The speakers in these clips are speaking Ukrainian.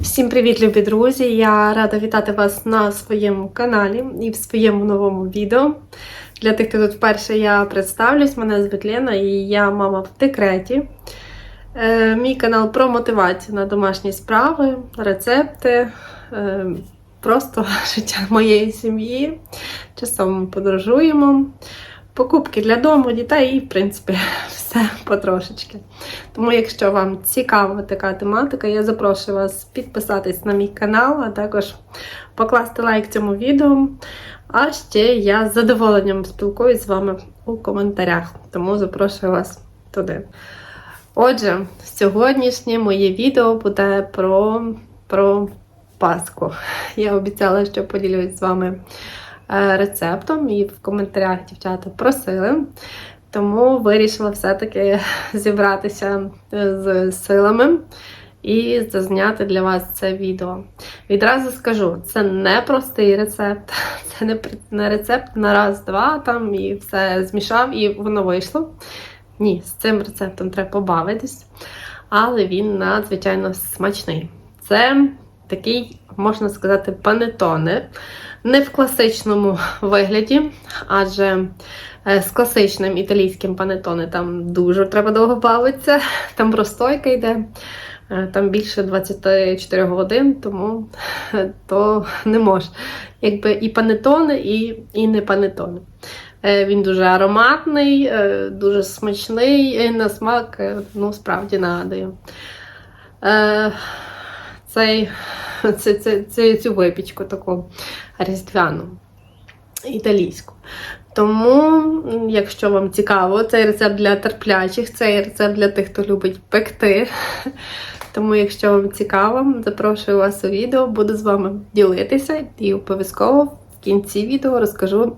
Всім привіт, любі друзі! Я рада вітати вас на своєму каналі і в своєму новому відео. Для тих, хто тут вперше я представлюсь, мене звуть Лена і я мама в декреті. Е, мій канал про мотивацію на домашні справи, рецепти, е, просто життя моєї сім'ї. Часом подорожуємо. Покупки для дому, дітей і, в принципі, все потрошечки. Тому, якщо вам цікава така тематика, я запрошую вас підписатись на мій канал, а також покласти лайк цьому відео. А ще я з задоволенням спілкуюсь з вами у коментарях, тому запрошую вас туди. Отже, сьогоднішнє моє відео буде про, про Пасху. Я обіцяла, що поділюсь з вами рецептом, і в коментарях дівчата просили. Тому вирішила все-таки зібратися е, з силами і зазняти для вас це відео. Відразу скажу, це не простий рецепт, це не рецепт на раз-два там і все змішав, і воно вийшло. Ні, з цим рецептом треба побавитись, але він надзвичайно смачний. Це такий, можна сказати, панетоне. Не в класичному вигляді, адже е, з класичним італійським панетоне там дуже треба довго бавитися. Там простойка йде, е, там більше 24 годин, тому е, то не може. Якби і панетоне, і, і не панетоне. Він дуже ароматний, дуже смачний, і на смак, ну, справді нагадує. Цей, це, це, це, цю випічку таку різдвяну, італійську. Тому, якщо вам цікаво, цей рецепт для терплячих, цей рецепт для тих, хто любить пекти. Тому, якщо вам цікаво, запрошую вас у відео, буду з вами ділитися і обов'язково в кінці відео розкажу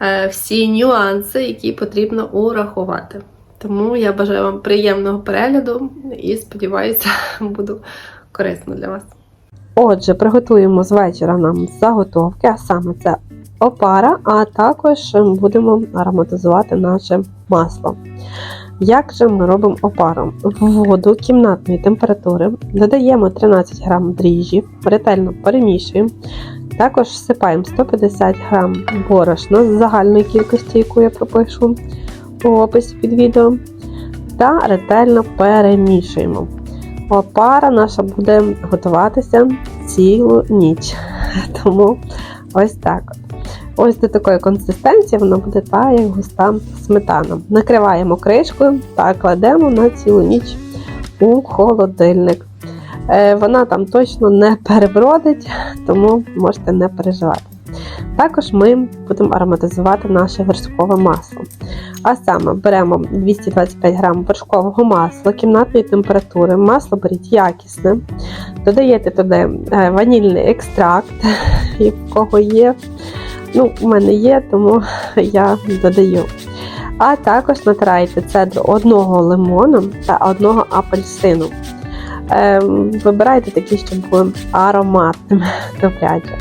е, всі нюанси, які потрібно урахувати. Тому я бажаю вам приємного перегляду і сподіваюся, буду корисно для вас. Отже, приготуємо з вечора нам заготовки, а саме це опара, а також будемо ароматизувати наше масло. Як же ми робимо опару? В воду кімнатної температури додаємо 13 г дріжджів, ретельно перемішуємо. Також всипаємо 150 г борошна з загальної кількості, яку я пропишу у описі під відео, та ретельно перемішуємо. Опара наша буде готуватися цілу ніч. Тому ось так. Ось до такої консистенції вона буде та, як густа сметана. Накриваємо кришкою та кладемо на цілу ніч у холодильник. Е, Вона там точно не перебродить, тому можете не переживати. Також ми будемо ароматизувати наше вершкове масло. А саме беремо 225 г вершкового масла кімнатної температури. Масло беріть якісне. Додаєте туди е, ванільний екстракт, в кого є. Ну, у мене є, тому я додаю. А також натираєте цедру одного лимона та одного апельсину. Ем, вибирайте такі, щоб були ароматними добряче.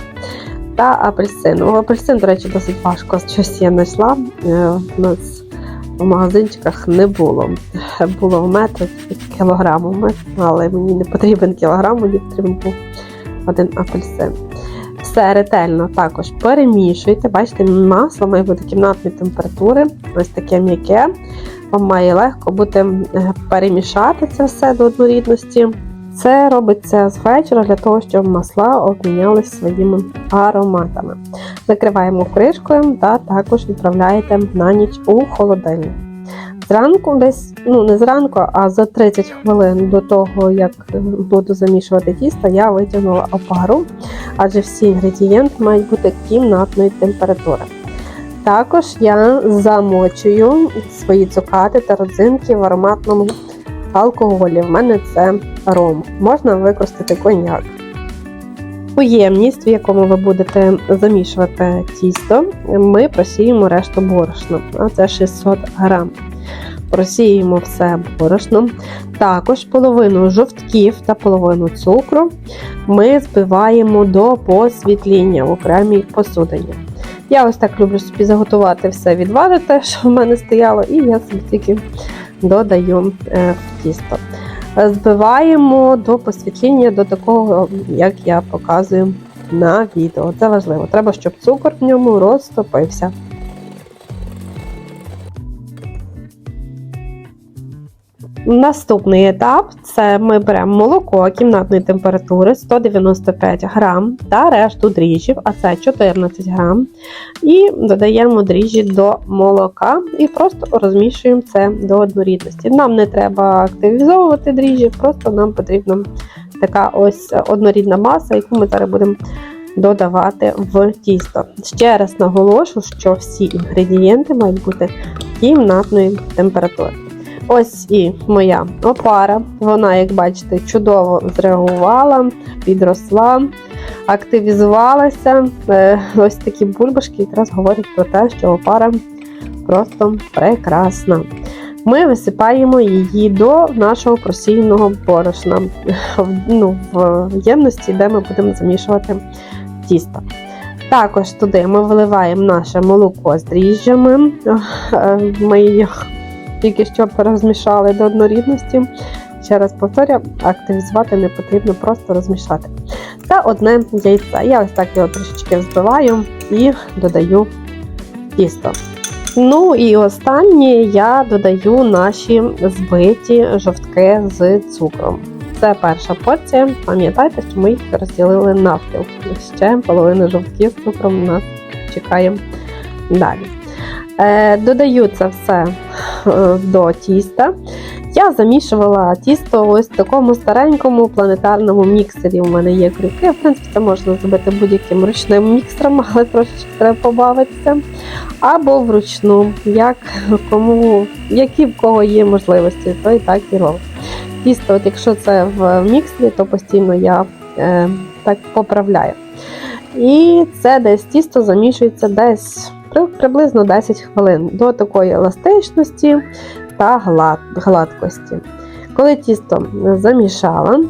Та апельсин. Апельсин, до речі, досить важко. Щось я знайшла. Е, У нас в магазинчиках не було. Було в метр кілограм у але мені не потрібен кілограм, мені потрібен був один апельсин. Все ретельно також перемішуйте. Бачите, масло має бути кімнатної температури, ось таке м'яке. Вам має легко бути е, перемішати це все до однорідності. Це робиться з вечора для того, щоб масла обмінялися своїми ароматами. Накриваємо кришкою та також відправляєте на ніч у холодильник. Зранку, десь, ну не зранку, а за 30 хвилин до того, як буду замішувати тісто, я витягнула опару, адже всі інгредієнти мають бути кімнатної температури. Також я замочую свої цукати та родзинки в ароматному алкоголі. В мене це ром. Можна використати коньяк. У ємність, в якому ви будете замішувати тісто, ми просіємо решту борошна, а це 600 грам. Просіємо все борошном. Також половину жовтків та половину цукру ми збиваємо до посвітління в окремій посудині. Я ось так люблю собі заготувати все відварити, що в мене стояло, і я собі тільки додаю в тісто. е, збиваємо до посвітління, до такого, як я показую на відео. Це важливо. Треба, щоб цукор в ньому розтопився. Наступний етап це ми беремо молоко кімнатної температури 195 грам та решту дріжджів, а це 14 грам. І додаємо дріжджі до молока і просто розмішуємо це до однорідності. Нам не треба активізовувати дріжджі, просто нам потрібна така ось однорідна маса, яку ми зараз будемо додавати в тісто. Ще раз наголошу, що всі інгредієнти мають бути кімнатної температури. Ось і моя опара. Вона, як бачите, чудово зреагувала, підросла, активізувалася. Е, Ось такі бульбашки якраз говорять про те, що опара просто прекрасна. Ми висипаємо її до нашого просійного борошна ну, в ємності, де ми будемо замішувати тісто. Також туди ми виливаємо наше молоко з дріжджами. Е, Ми їх тільки що розмішали до однорідності. Ще раз повторю, активізувати не потрібно, просто розмішати. Та одне яйце. Я ось так його трішечки взбиваю і додаю тісто. Ну і останнє я додаю наші збиті жовтки з цукром. Це перша порція. Пам'ятайте, що ми їх розділили навпіл. Ще половина жовтків з цукром у нас чекає далі. Е, додаю це все до тіста. Я замішувала тісто ось в такому старенькому планетарному міксері. У мене є крюки. В принципі, це можна зробити будь-яким ручним міксером, але трошечки треба побавитися. Або вручну, як кому, які в кого є можливості, то і так і робить. Тісто, от якщо це в міксері, то постійно я е, так поправляю. І це десь тісто замішується десь приблизно 10 хвилин до такої еластичності та глад, гладкості. Коли тісто замішала,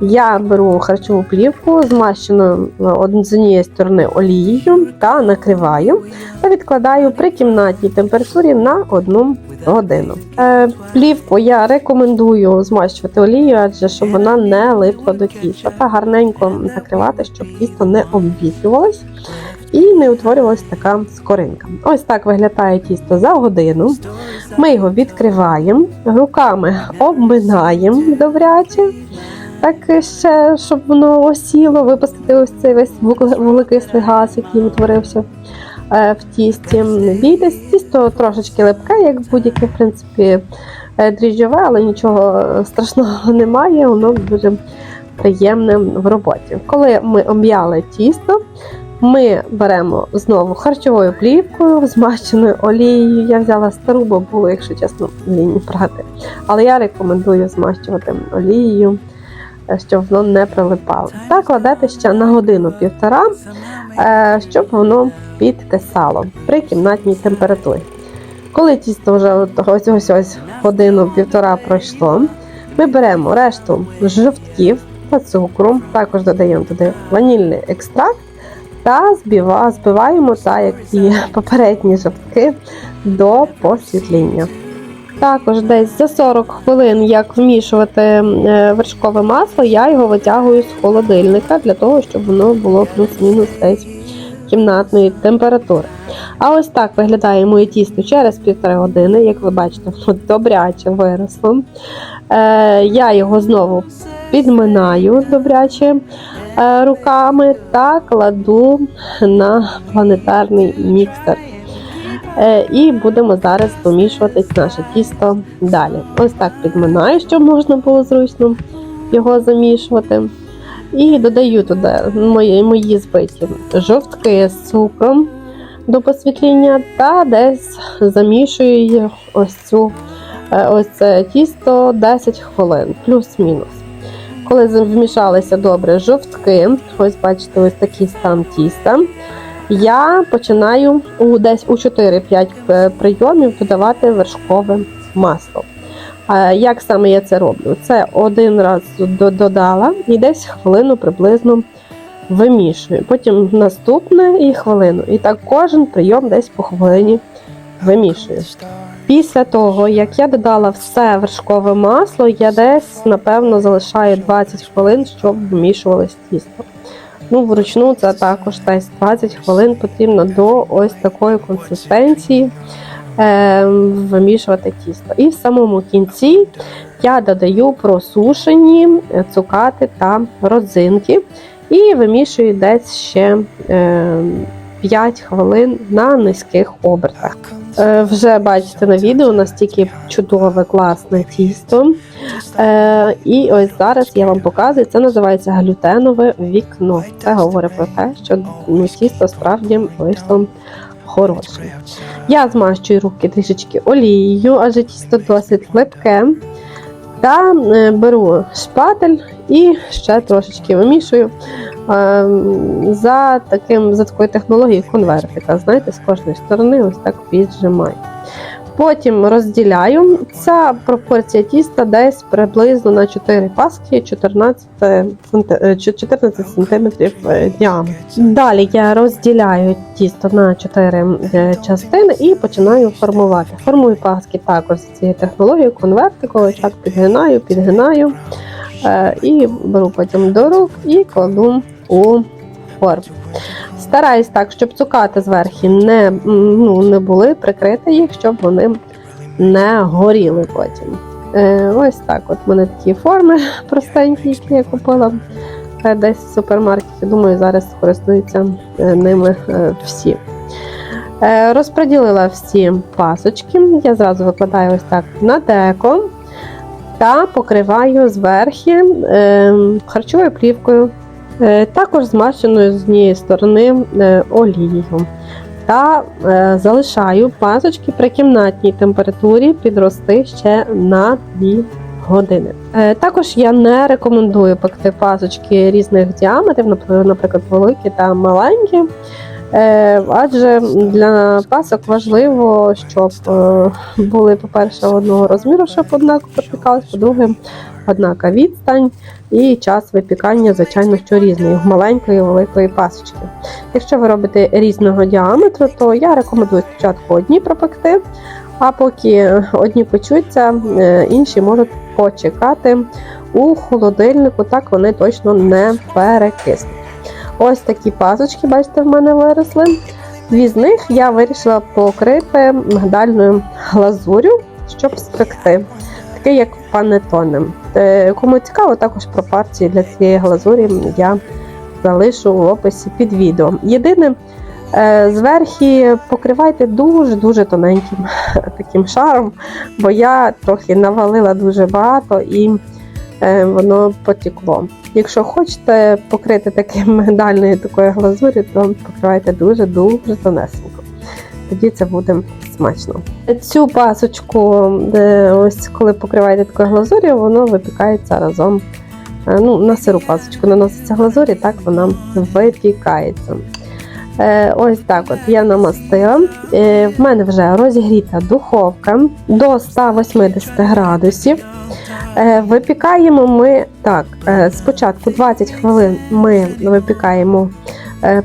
я беру харчову плівку, змащену з однієї сторони олією та накриваю та відкладаю при кімнатній температурі на 1 годину. Е, плівку я рекомендую змащувати олією, адже щоб вона не липла до тіста та гарненько закривати, щоб тісто не обвітрювалось і не утворювалася така скоринка. Ось так виглядає тісто за годину. Ми його відкриваємо, руками обминаємо добряче. Так ще, щоб воно осіло, випустити ось цей весь вуглекислий газ, який утворився е, в тісті. Бійтесь, тісто трошечки липке, як будь-яке, в принципі, е, дріжджове, але нічого страшного немає, воно дуже приємне в роботі. Коли ми об'яли тісто, ми беремо знову харчовою плівкою, змащеною олією. Я взяла стару, бо якщо чесно, лінь брати. Але я рекомендую змащувати олією, е, щоб воно не прилипало. Та кладете ще на годину-півтора, е, щоб воно підкисало при кімнатній температурі. Коли тісто вже ось ось ось годину-півтора пройшло, ми беремо решту жовтків та цукру, також додаємо туди ванільний екстракт та збива, збиваємо, так як і попередні жовтки, до посвітління. Також десь за 40 хвилин, як вмішувати е, вершкове масло, я його витягую з холодильника для того, щоб воно було плюс-мінус десь кімнатної температури. А ось так виглядає моє тісто через півтори години. Як ви бачите, добряче виросло. Е, я його знову підминаю добряче руками та кладу на планетарний міксер. Е, І будемо зараз помішувати наше тісто далі. Ось так підминаю, щоб можна було зручно його замішувати. І додаю туди мої, мої збиті жовтки з цукром до посвітління та десь замішую ось цю е, ось це тісто 10 хвилин, плюс-мінус. Коли вмішалися добре жовтки, ось бачите, ось такий стан тіста. Я починаю у десь у 4-5 прийомів додавати вершкове масло. Як саме я це роблю? Це один раз додала і десь хвилину приблизно вимішую. Потім наступне і хвилину. І так кожен прийом десь по хвилині вимішую. Після того, як я додала все вершкове масло, я десь, напевно, залишаю 20 хвилин, щоб вмішувалось тісто. Ну, вручну це також десь 20 хвилин потрібно до ось такої консистенції е, вимішувати тісто. І в самому кінці я додаю просушені цукати та родзинки і вимішую десь ще е, 5 хвилин на низьких обертах. Е, вже бачите на відео настільки чудове, класне тісто. Е, і ось зараз я вам показую, це називається глютенове вікно. Це говорить про те, що ну, тісто справді вийшло хороше. Я змащую руки трішечки олією, адже тісто досить липке. Та е, беру шпатель і ще трошечки вимішую е, за таким, за такою технологією конвертика. Знаєте, з кожної сторони ось так піджимаю. Потім розділяю. Ця пропорція тіста десь приблизно на 4 паски 14 см 14 см діаметр. Далі я розділяю тісто на 4 е, частини і починаю формувати. Формую паски також з цією технологією конвертиковою, так підгинаю, підгинаю е, і беру потім до рук і кладу у форму. Стараюсь так, щоб цукати зверху не ну, не були, прикрити їх, щоб вони не горіли потім. Е, Ось так. От мене такі форми простенькі, які я купила е, десь в супермаркеті. Думаю, зараз користуються е, ними е, всі. Е, Розподілила всі пасочки. Я зразу викладаю ось так на деко та покриваю зверху е, харчовою плівкою. Е, також змащеною з однієї сторони е, олією. Та е, залишаю пасочки при кімнатній температурі підрости ще на 2 години. Також я не рекомендую пекти пасочки різних діаметрів, наприклад, великі та маленькі. Адже для пасок важливо, щоб були, по-перше, одного розміру, щоб однаково пропікалось, по-друге, однака відстань і час випікання, звичайно, що різний, маленької і великої пасочки. Якщо ви робите різного діаметру, то я рекомендую спочатку одні пропекти, а поки одні печуться, е, інші можуть почекати у холодильнику, так вони точно не перекиснуть. Ось такі пасочки, бачите, в мене виросли. Дві з них я вирішила покрити мигдальною глазурю, щоб спекти такий як панетоне. Кому цікаво, також про партії для цієї глазурі я залишу в описі під відео. Єдине, е, зверху покривайте дуже-дуже тоненьким таким шаром, бо я трохи навалила дуже багато і е, воно потекло. Якщо хочете покрити таким мигдальною такою глазурі, то покривайте дуже-дуже тонесенько. Тоді це буде смачно. Цю пасочку, ось коли покриваєте такою глазур'ю, воно випікається разом. Е, ну, На сиру пасочку наноситься глазурі, так вона випікається. Е, ось так от я намастила. Е, в мене вже розігріта духовка до 180 градусів. Випікаємо ми так, спочатку 20 хвилин ми випікаємо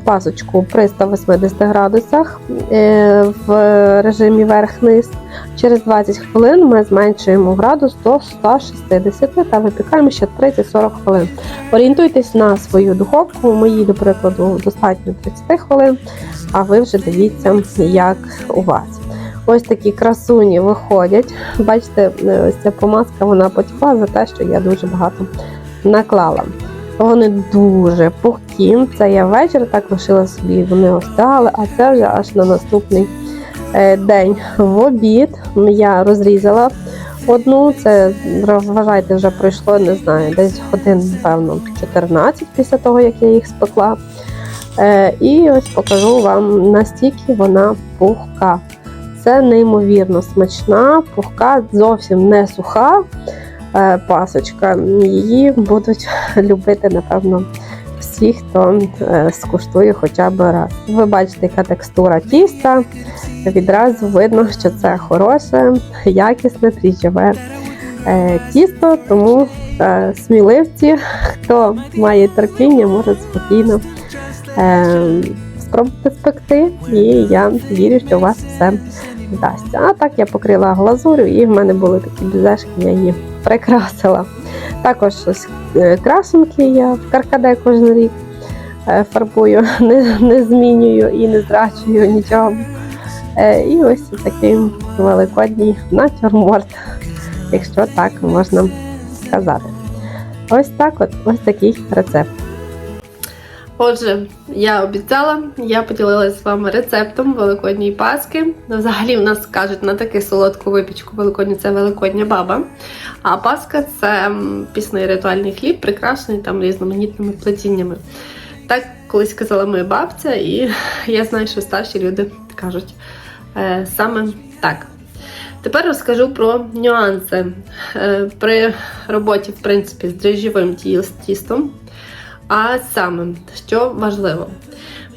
пасочку при 180 градусах е, в режимі верх-низ. Через 20 хвилин ми зменшуємо градус до 160 та випікаємо ще 30-40 хвилин. Орієнтуйтесь на свою духовку, моїй, до прикладу, достатньо 30 хвилин, а ви вже дивіться, як у вас. Ось такі красуні виходять. Бачите, е, ось ця помазка вона потекла за те, що я дуже багато наклала. Вони дуже пухкі. Це я ввечері так лишила собі, вони остали, а це вже аж на наступний е, день в обід. Я розрізала одну, це вважайте, вже пройшло, не знаю, десь годин, напевно, 14 після того, як я їх спекла. Е, і ось покажу вам, настільки вона пухка. Це неймовірно смачна, пухка, зовсім не суха. Е, пасочка. Її будуть любити, напевно, всі, хто е, скуштує хоча б раз. Ви бачите, яка текстура тіста. Відразу видно, що це хороше, якісне, дріжджове е, тісто, тому сміливці, хто має терпіння, може спокійно спробувати спекти. І я вірю, що у вас все вдасться. А так я покрила глазурю, і в мене були такі бізешки, я її прикрасила. Також ось е, красунки я в каркаде кожен рік е, фарбую, не, не змінюю і не зрачую нічого. Е, І ось такий великодній натюрморт, якщо так можна сказати. Ось так от, ось такий рецепт. Отже, я обіцяла, я поділилася з вами рецептом великодньої паски. Взагалі, в нас кажуть на таку солодку випічку великодню це великодня баба. А паска це пісний ритуальний хліб, прикрашений там різноманітними плетіннями. Так колись казала моя бабця, і я знаю, що старші люди кажуть е, саме так. Тепер розкажу про нюанси е, при роботі, в принципі, з дріжджовим тістом. А саме, що важливо?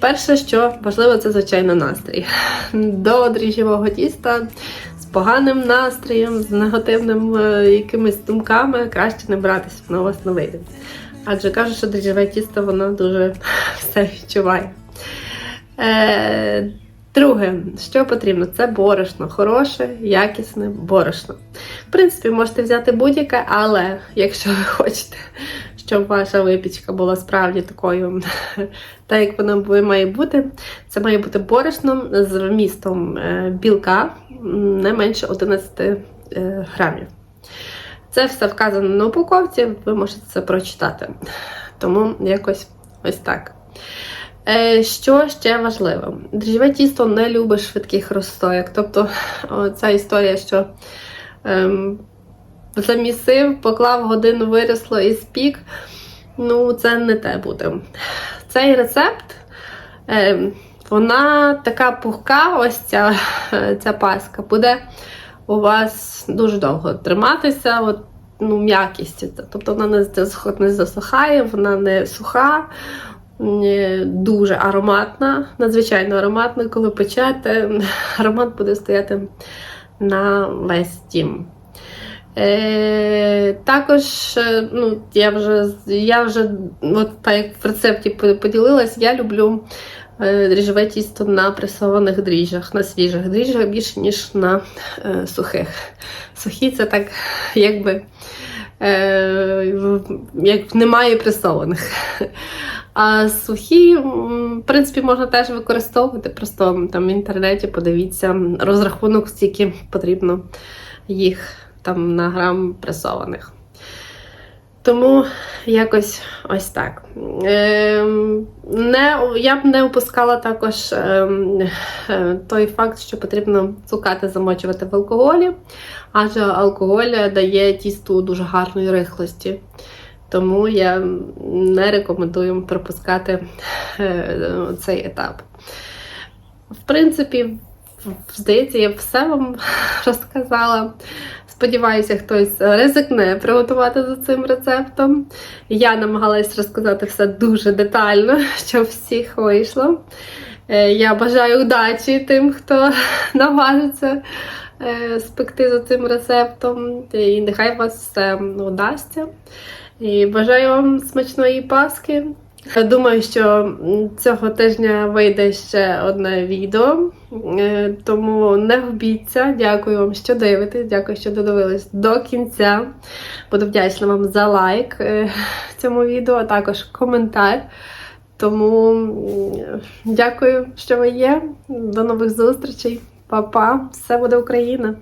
Перше, що важливо, це звичайно настрій. До дріжджового тіста з поганим настроєм, з негативним е, якимись думками краще не братися, воно вас не вийде. Адже кажуть, що дріжджове тісто воно дуже все відчуває. Е, друге, що потрібно, це борошно, хороше, якісне борошно. В принципі, можете взяти будь-яке, але якщо ви хочете, щоб ваша випічка була справді такою, так як вона має бути, це має бути борошно з вмістом е, білка не менше 11 е, грамів. Це все вказано на упаковці, ви можете це прочитати. Тому якось ось так. Е, Що ще важливо? Дріжджове тісто не любить швидких розстоїк. Тобто, ця історія, що ем, замісив, поклав годину, виросло і спік. Ну, це не те буде. Цей рецепт, ем, вона така пухка, ось ця, е, ця паска, буде у вас дуже довго триматися. От, ну, м'якість. Тобто вона не, не засухає, вона не суха, е, дуже ароматна, надзвичайно ароматна. Коли печете, аромат буде стояти на весь дім. Е, також, е, ну, я вже, я вже от так як в рецепті по- поділилась, я люблю е, дріжджове тісто на пресованих дріжджах, на свіжих дріжджах більше, ніж на е, сухих. Сухі це так, якби е, як немає пресованих. А сухі, в принципі, можна теж використовувати. Просто там в інтернеті подивіться розрахунок, скільки потрібно їх там на грам пресованих. Тому якось ось так. Ем, не, я б не опускала також ем, е, той факт, що потрібно цукати замочувати в алкоголі, адже алкоголь дає тісту дуже гарної рихлості. Тому я не рекомендую пропускати е, цей етап. В принципі, здається, я все вам розказала. Сподіваюся, хтось ризикне приготувати за цим рецептом. Я намагалась розказати все дуже детально, щоб всіх вийшло. Е, Я бажаю удачі тим, хто наважиться е, спекти за цим рецептом. І нехай вас все вдасться. І бажаю вам смачної паски. Я Думаю, що цього тижня вийде ще одне відео, Е, тому не губіться. Дякую вам, що дивитесь. Дякую, що додивились до кінця. Буду вдячна вам за лайк е, цьому відео, а також коментар. Тому дякую, що ви є. До нових зустрічей. Па-па! Все буде Україна!